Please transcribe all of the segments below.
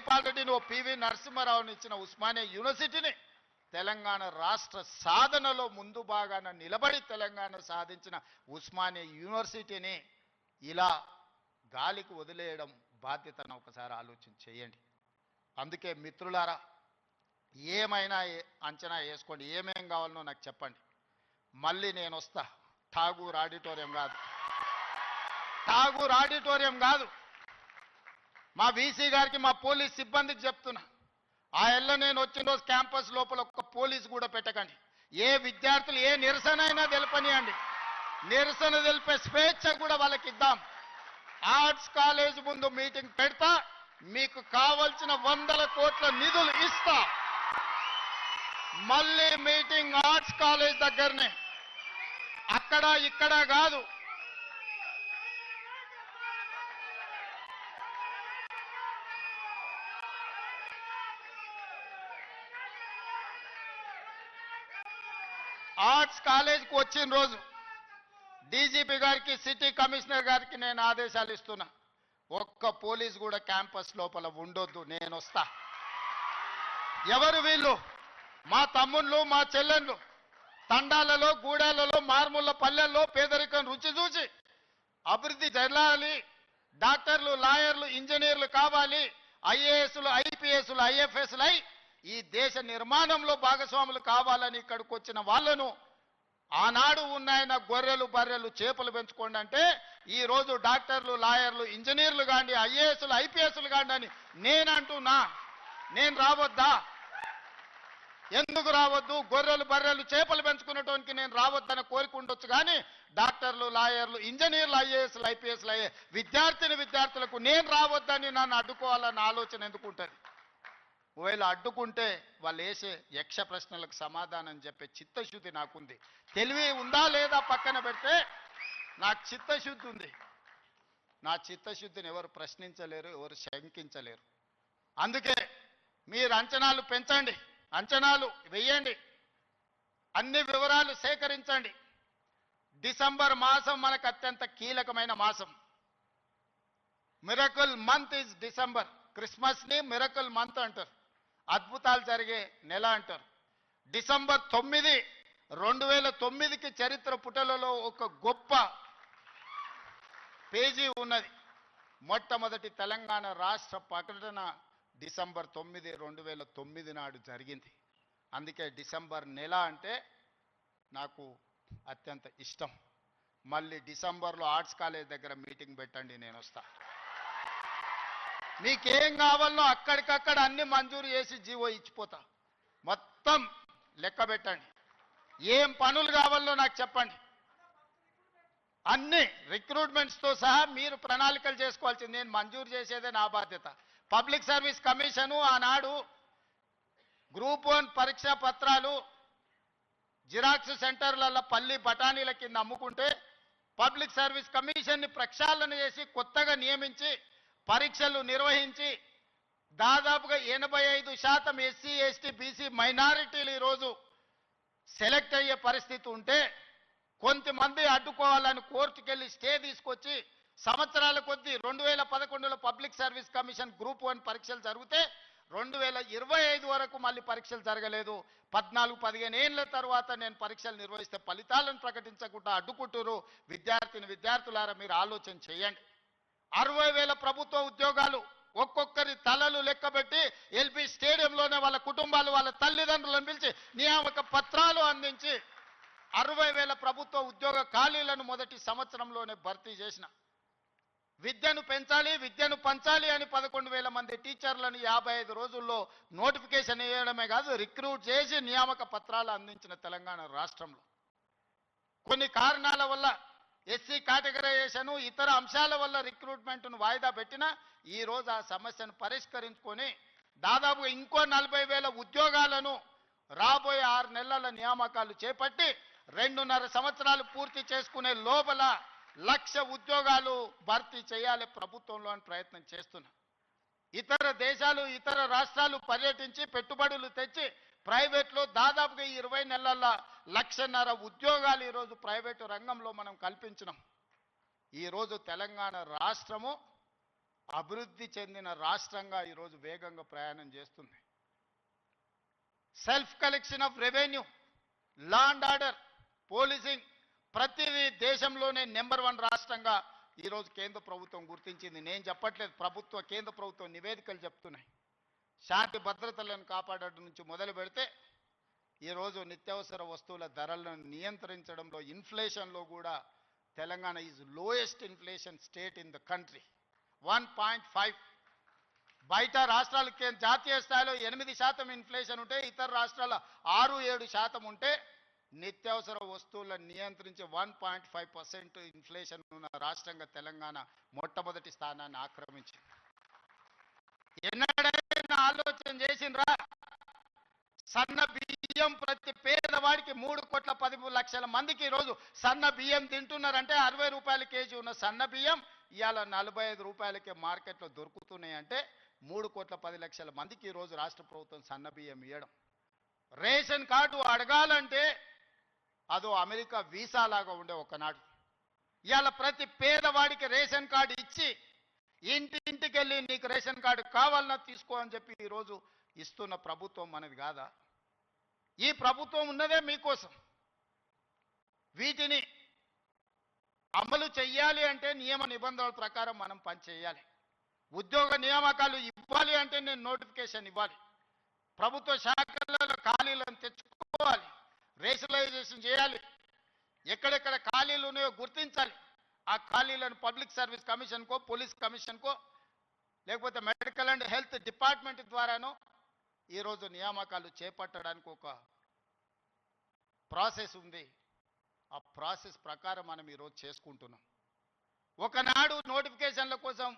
జైపాల్ రెడ్డిని ఓ పివి నరసింహారావుని ఇచ్చిన ఉస్మానియా యూనివర్సిటీని తెలంగాణ రాష్ట్ర సాధనలో ముందు భాగాన నిలబడి తెలంగాణ సాధించిన ఉస్మానియా యూనివర్సిటీని ఇలా గాలికి వదిలేయడం బాధ్యతను ఒకసారి ఆలోచన చేయండి. అందుకే మిత్రులారా ఏమైనా అంచనా వేసుకోండి. ఏమేం కావాలనో నాకు చెప్పండి. మళ్ళీ నేను వస్తా. ఠాగూర్ ఆడిటోరియం కాదు. ఠాగూర్ ఆడిటోరియం కాదు. మా వీసీ గారికి మా పోలీస్ సిబ్బందికి చెప్తున్నా. ఆ ఎల్ల నేను వచ్చిన రోజు క్యాంపస్ లోపల ఒక్క పోలీస్ కూడా పెట్టకండి. ఏ విద్యార్థులు ఏ నిరసన అయినా తెలపనియండి. నిరసన తెలిపే స్వేచ్ఛ కూడా వాళ్ళకి ఇద్దాం. ఆర్ట్స్ కాలేజ్ ముందు మీటింగ్ పెడతా మీకు కావలసిన వందల కోట్ల నిధులు ఇస్తా. మళ్ళీ మీటింగ్ ఆర్ట్స్ కాలేజ్ దగ్గరనే. అక్కడ ఇక్కడ కాదు. ఆర్ట్స్ కాలేజ్కి వచ్చిన రోజు డీజీపీ గారికి సిటీ కమిషనర్ గారికి నేను ఆదేశాలు ఇస్తున్నా. ఒక్క పోలీస్ కూడా క్యాంపస్ లోపల ఉండొద్దు నేను వస్తా. ఎవరు వీళ్ళు? మా తమ్ముళ్ళు మా చెల్లెళ్ళు. తండాలలో గూడాలలో మార్ముళ్ళ పల్లెల్లో పేదరికం రుచి చూసి అభివృద్ధి జరగాలి డాక్టర్లు లాయర్లు ఇంజనీర్లు కావాలి. ఐఏఎస్లు ఐపీఎస్లు ఐఎఫ్ఎస్లు అయి ఈ దేశ నిర్మాణంలో భాగస్వాములు కావాలని ఇక్కడికి వచ్చిన వాళ్ళను ఆనాడు ఉన్నాయన గొర్రెలు బర్రెలు చేపలు పెంచుకోండి అంటే ఈరోజు డాక్టర్లు లాయర్లు ఇంజనీర్లు కాండి ఐఏఎస్లు ఐపీఎస్లు కాండి అని నేనంటున్నా. నేను రావద్దా? ఎందుకు రావద్దు? గొర్రెలు బర్రెలు చేపలు పెంచుకునేటోనికి నేను రావద్దని కోరిక ఉండొచ్చు కానీ డాక్టర్లు లాయర్లు ఇంజనీర్లు ఐఏఎస్లు ఐపీఎస్లు అయ్యే విద్యార్థిని విద్యార్థులకు నేను రావద్దని నన్ను అడ్డుకోవాలన్న ఆలోచన ఎందుకుంటుంది ఒకవేళ అడ్డుకుంటే వాళ్ళు వేసే యక్ష ప్రశ్నలకు సమాధానం చెప్పే చిత్తశుద్ధి నాకుంది. తెలివి ఉందా లేదా పక్కన పెడితే నాకు చిత్తశుద్ధి ఉంది. నా చిత్తశుద్ధిని ఎవరు ప్రశ్నించలేరు ఎవరు శంకించలేరు. అందుకే మీరు అంచనాలు పెంచండి అంచనాలు వెయ్యండి అన్ని వివరాలు సేకరించండి. డిసెంబర్ మాసం మనకు అత్యంత కీలకమైన మాసం. Miracle month is December. క్రిస్మస్ని miracle month అంటారు. అద్భుతాలు జరిగే నెల అంటారు. డిసెంబర్ తొమ్మిది రెండు వేల తొమ్మిదికి చరిత్ర పుటలలో ఒక గొప్ప పేజీ ఉన్నది. మొట్టమొదటి తెలంగాణ రాష్ట్ర ప్రకటన డిసెంబర్ తొమ్మిది రెండు వేల తొమ్మిది నాడు జరిగింది. అందుకే డిసెంబర్ నెల అంటే నాకు అత్యంత ఇష్టం. మళ్ళీ డిసెంబర్లో ఆర్ట్స్ కాలేజ్ దగ్గర మీటింగ్ పెట్టండి నేను వస్తాను మీకేం కావాలో అక్కడికక్కడ అన్ని మంజూరు చేసి జీవో ఇచ్చిపోతా. మొత్తం లెక్క పెట్టండి. ఏం పనులు కావాలో నాకు చెప్పండి. అన్ని రిక్రూట్మెంట్స్తో సహా మీరు ప్రణాళికలు చేసుకోవాల్సింది. నేను మంజూరు చేసేదే నా బాధ్యత. పబ్లిక్ సర్వీస్ కమిషను ఆనాడు గ్రూప్ వన్ పరీక్షా పత్రాలు జిరాక్స్ సెంటర్లలో పల్లి బఠానీల కింద అమ్ముకుంటే పబ్లిక్ సర్వీస్ కమిషన్ని ప్రక్షాళన చేసి కొత్తగా నియమించి పరీక్షలు నిర్వహించి దాదాపుగా ఎనభై ఐదు శాతం ఎస్సీ ఎస్టీ బీసీ మైనారిటీలు ఈరోజు సెలెక్ట్ అయ్యే పరిస్థితి ఉంటే కొంతమంది అడ్డుకోవాలని కోర్టుకెళ్ళి స్టే తీసుకొచ్చి సంవత్సరాల కొద్దీ రెండు వేల పదకొండులో public service commission group one పరీక్షలు జరిగితే రెండు వేల ఇరవై ఐదు వరకు మళ్ళీ పరీక్షలు జరగలేదు. పద్నాలుగు పదిహేను ఏళ్ళ తర్వాత నేను పరీక్షలు నిర్వహిస్తే ఫలితాలను ప్రకటించకుండా అడ్డుకుంటున్నారు. విద్యార్థిని విద్యార్థులారా మీరు ఆలోచన చేయండి. అరవై వేల ప్రభుత్వ ఉద్యోగాలు ఒక్కొక్కరి తలలు లెక్కబెట్టి ఎల్పి స్టేడియంలోనే వాళ్ళ కుటుంబాలు వాళ్ళ తల్లిదండ్రులను పిలిచి నియామక పత్రాలు అందించి అరవై వేల ప్రభుత్వ ఉద్యోగ ఖాళీలను మొదటి సంవత్సరంలోనే భర్తీ చేసిన. విద్యను పెంచాలి విద్యను పంచాలి అని పదకొండు వేల మంది టీచర్లను యాభై ఐదు రోజుల్లో నోటిఫికేషన్ ఇవ్వడమే కాదు రిక్రూట్ చేసి నియామక పత్రాలు అందించిన తెలంగాణ రాష్ట్రంలో. కొన్ని కారణాల వల్ల ఎస్సీ కేటగరైజేషన్ ఇతర అంశాల వల్ల రిక్రూట్మెంట్ను వాయిదా పెట్టినా ఈ రోజు ఆ సమస్యను పరిష్కరించుకొని దాదాపుగా ఇంకో నలభై వేల ఉద్యోగాలను రాబోయే ఆరు నెలల నియామకాలు చేపట్టి రెండున్నర సంవత్సరాలు పూర్తి చేసుకునే లోపల లక్ష ఉద్యోగాలు భర్తీ చేయాలి ప్రభుత్వంలో అని ప్రయత్నం చేస్తున్నా. ఇతర దేశాలు ఇతర రాష్ట్రాలు పర్యటించి పెట్టుబడులు తెచ్చి ప్రైవేట్లో దాదాపుగా ఇరవై నెలల లక్షన్నర ఉద్యోగాలు ఈరోజు ప్రైవేటు రంగంలో మనం కల్పించినాం. ఈరోజు తెలంగాణ రాష్ట్రము అభివృద్ధి చెందిన రాష్ట్రంగా ఈరోజు వేగంగా ప్రయాణం చేస్తుంది. Self collection of revenue law and order policing ప్రతిదీ దేశంలోనే నెంబర్ వన్ రాష్ట్రంగా ఈరోజు కేంద్ర ప్రభుత్వం గుర్తించింది. నేను చెప్పట్లేదు ప్రభుత్వ కేంద్ర ప్రభుత్వం నివేదికలు చెప్తున్నాయి. శాంతి భద్రతలను కాపాడడం నుంచి మొదలు పెడితే ఈరోజు నిత్యావసర వస్తువుల ధరలను నియంత్రించడంలో ఇన్ఫ్లేషన్లో కూడా Telangana is lowest inflation state in the country one point five బయట రాష్ట్రాలకి జాతీయ స్థాయిలో ఎనిమిది శాతం ఇన్ఫ్లేషన్ ఉంటే ఇతర రాష్ట్రాల ఆరు ఏడు శాతం ఉంటే నిత్యావసర వస్తువులను నియంత్రించి one point five percent inflation ఉన్న రాష్ట్రంగా తెలంగాణ మొట్టమొదటి స్థానాన్ని ఆక్రమించింది. ఎన్నడైనా ఆలోచన చేసిండ్రా? సన్న బియ్యం ప్రతి పేదవాడికి మూడు కోట్ల పది లక్షల మందికి ఈరోజు సన్న బియ్యం తింటున్నారంటే అరవై రూపాయల కేజీ ఉన్న సన్న బియ్యం ఇవాళ నలభై ఐదు రూపాయలకే మార్కెట్లో దొరుకుతున్నాయి అంటే మూడు కోట్ల పది లక్షల మందికి ఈరోజు రాష్ట్ర ప్రభుత్వం సన్న బియ్యం ఇవ్వడం రేషన్ కార్డు అడగాలంటే అదో అమెరికా వీసా లాగా ఉండే ఒకనాడు. ఇవాళ ప్రతి పేదవాడికి రేషన్ కార్డు ఇచ్చి ఇంటింటికి వెళ్ళి నీకు రేషన్ కార్డు కావాలన్నా తీసుకో అని చెప్పి ఈరోజు ఇస్తున్న ప్రభుత్వం మనది కాదా? ఈ ప్రభుత్వం ఉన్నదే మీకోసం. వీటిని అమలు చెయ్యాలి అంటే నియమ నిబంధనల ప్రకారం మనం పనిచేయాలి ఉద్యోగ నియామకాలు ఇవ్వాలి అంటే నేను నోటిఫికేషన్ ఇవ్వాలి. ప్రభుత్వ శాఖలలో ఖాళీలను తెచ్చుకోవాలి. రేషనలైజేషన్ చేయాలి. ఎక్కడెక్కడ ఖాళీలు ఉన్నాయో గుర్తించాలి. ఆ ఖాళీలను పబ్లిక్ సర్వీస్ కమిషన్కో పోలీస్ కమిషన్కో లేకపోతే మెడికల్ అండ్ హెల్త్ డిపార్ట్మెంట్ ద్వారానో ఈరోజు నియామకాలు చేపట్టడానికి ఒక ప్రాసెస్ ఉంది. ఆ ప్రాసెస్ ప్రకారం మనం ఈరోజు చేసుకుంటున్నాం. ఒకనాడు నోటిఫికేషన్ల కోసం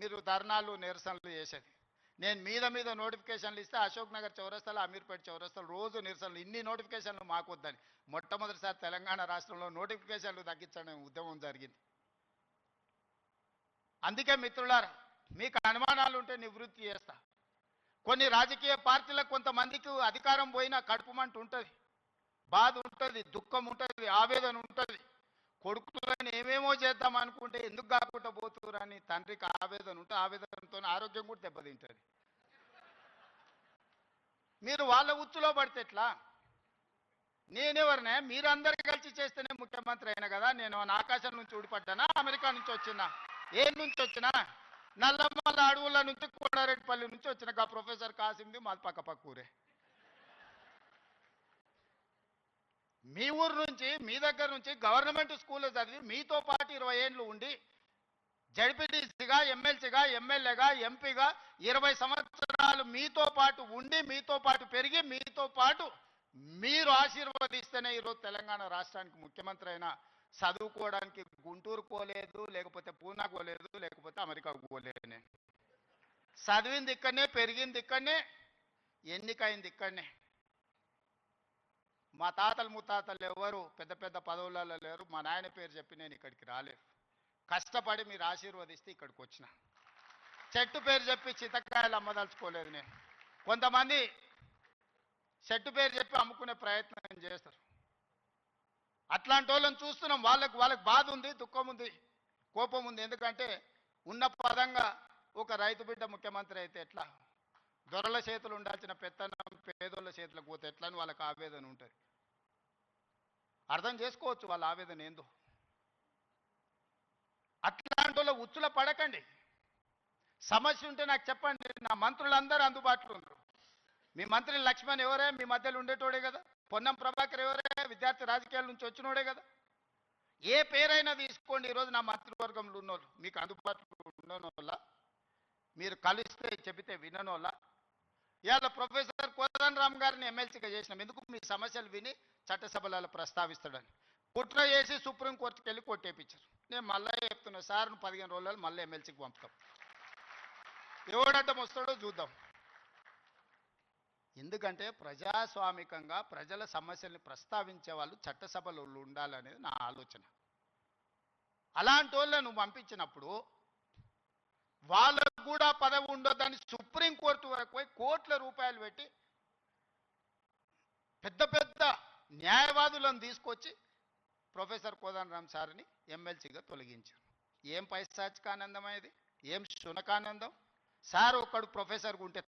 మీరు ధర్నాలు నిరసనలు చేసేది. నేను మీద మీద నోటిఫికేషన్లు ఇస్తే అశోక్ నగర్ చౌరస్తాలు అమీర్పేట చౌరస్తాలు రోజు నిరసనలు ఇన్ని నోటిఫికేషన్లు మాకు వద్దని మొట్టమొదటిసారి తెలంగాణ రాష్ట్రంలో నోటిఫికేషన్లు తగ్గించడం ఉద్యమం జరిగింది. అందుకే మిత్రులారా మీకు అనుమానాలు ఉంటే నివృత్తి చేస్తా. కొన్ని రాజకీయ పార్టీలకు కొంతమందికి అధికారం పోయినా కడుపుమంట ఉంటుంది బాధ ఉంటుంది దుఃఖం ఉంటుంది ఆవేదన ఉంటుంది కొడుకులను ఏమేమో చేద్దాం అనుకుంటే ఎందుకు కాకుండా పోతురని తండ్రికి ఆవేదన ఉంటే ఆవేదనతో ఆరోగ్యం కూడా దెబ్బతింటుంది. మీరు వాళ్ళ ఉచ్చులో పడితే ఎట్లా? నేనెవరినే? మీరందరూ కలిసి చేస్తేనే ముఖ్యమంత్రి అయినా కదా నేను ఆకాశం నుంచి ఊడిపడ్డానా? అమెరికా నుంచి వచ్చినా ఏ నుంచి వచ్చినా నల్లమల్ల అడవుల నుంచి కోడారెడ్డిపల్లి నుంచి వచ్చిన గా ప్రొఫెసర్ కాసింది మా పక్క పక్క ఊరే. మీ ఊరు నుంచి మీ దగ్గర నుంచి గవర్నమెంట్ స్కూల్లో చదివి మీతో పాటు ఇరవై ఏళ్ళు ఉండి జడ్పీటీసీగా ఎమ్మెల్సీగా ఎమ్మెల్యేగా ఎంపీగా ఇరవై సంవత్సరాలు మీతో పాటు ఉండి మీతో పాటు పెరిగి మీతో పాటు మీరు ఆశీర్వదిస్తేనే ఈరోజు తెలంగాణ రాష్ట్రానికి ముఖ్యమంత్రి అయినా చదువుకోవడానికి గుంటూరు పోలేదు లేకపోతే పూనా పోలేదు లేకపోతే అమెరికాకు పోలేనే. చదివింది ఇక్కడనే పెరిగింది ఇక్కడనే ఎన్నికైంది ఇక్కడనే. మా తాతలు ముత్తాతలు ఎవరు పెద్ద పెద్ద పదవులలో లేరు మా నాయన పేరు చెప్పి నేను ఇక్కడికి రాలేదు. కష్టపడి మీరు ఆశీర్వదిస్తే ఇక్కడికి వచ్చిన. చెట్టు పేరు చెప్పి చితకాయలు అమ్మదలుచుకోలేదు నేను. కొంతమంది చెట్టు పేరు చెప్పి అమ్ముకునే ప్రయత్నం చేస్తారు. అట్లాంటి వాళ్ళని చూస్తున్నాం. వాళ్ళకి వాళ్ళకి బాధ ఉంది దుఃఖం ఉంది కోపం ఉంది. ఎందుకంటే ఉన్న పదంగా ఒక రైతు బిడ్డ ముఖ్యమంత్రి అయితే ఎట్లా? దొరల చేతులు ఉండాల్సిన పెత్తనం పేదోళ్ళ చేతులకు పోతే ఎట్లా అని వాళ్ళకి ఆవేదన ఉంటుంది? అర్థం చేసుకోవచ్చు వాళ్ళ ఆవేదన ఏందో. అట్లాంటి వాళ్ళ ఉచ్చుల పడకండి. సమస్య ఉంటే నాకు చెప్పండి. నా మంత్రులందరూ అందుబాటులో ఉన్నారు. మీ మంత్రి లక్ష్మణ్ ఎవరే? మీ మధ్యలో ఉండేటోడే కదా? పొన్నం ప్రభాకర్ ఎవరే? విద్యార్థి రాజకీయాల నుంచి వచ్చినోడే కదా. ఏ పేరైనా తీసుకోండి. ఈరోజు నా మంత్రివర్గంలో ఉన్నోళ్ళు మీకు అందుబాటులో ఉండనోళ్ళ మీరు కలిస్తే చెబితే విననోళ్ళ. ఇవాళ ప్రొఫెసర్ కోదండరామ్ గారిని ఎమ్మెల్సీగా చేసినాం. ఎందుకు? మీ సమస్యలు విని చట్టసభలలో ప్రస్తావిస్తాడని. కుట్ర చేసి సుప్రీంకోర్టుకి వెళ్ళి కొట్టేపించారు నేను మళ్ళీ చెప్తున్నా సార్ పదిహేను రోజులు మళ్ళీ ఎమ్మెల్సీకి పంపుతాం. ఎవడడ్డం వస్తాడో చూద్దాం. ఎందుకంటే ప్రజాస్వామికంగా ప్రజల సమస్యల్ని ప్రస్తావించే వాళ్ళు చట్టసభలో ఉండాలనేది నా ఆలోచన. అలాంటి వాళ్ళను పంపించినప్పుడు వాళ్ళకు కూడా పదవి ఉండొద్దని సుప్రీంకోర్టు వరకు పోయి కోట్ల రూపాయలు పెట్టి పెద్ద పెద్ద న్యాయవాదులను తీసుకొచ్చి ప్రొఫెసర్ కోదండరామ్ సార్ని ఎమ్మెల్సీగా తొలగించారు. ఏం పైశాచికానందమైంది ఏం శునకానందం? సార్ ఒక్కడు ప్రొఫెసర్ ఉంటే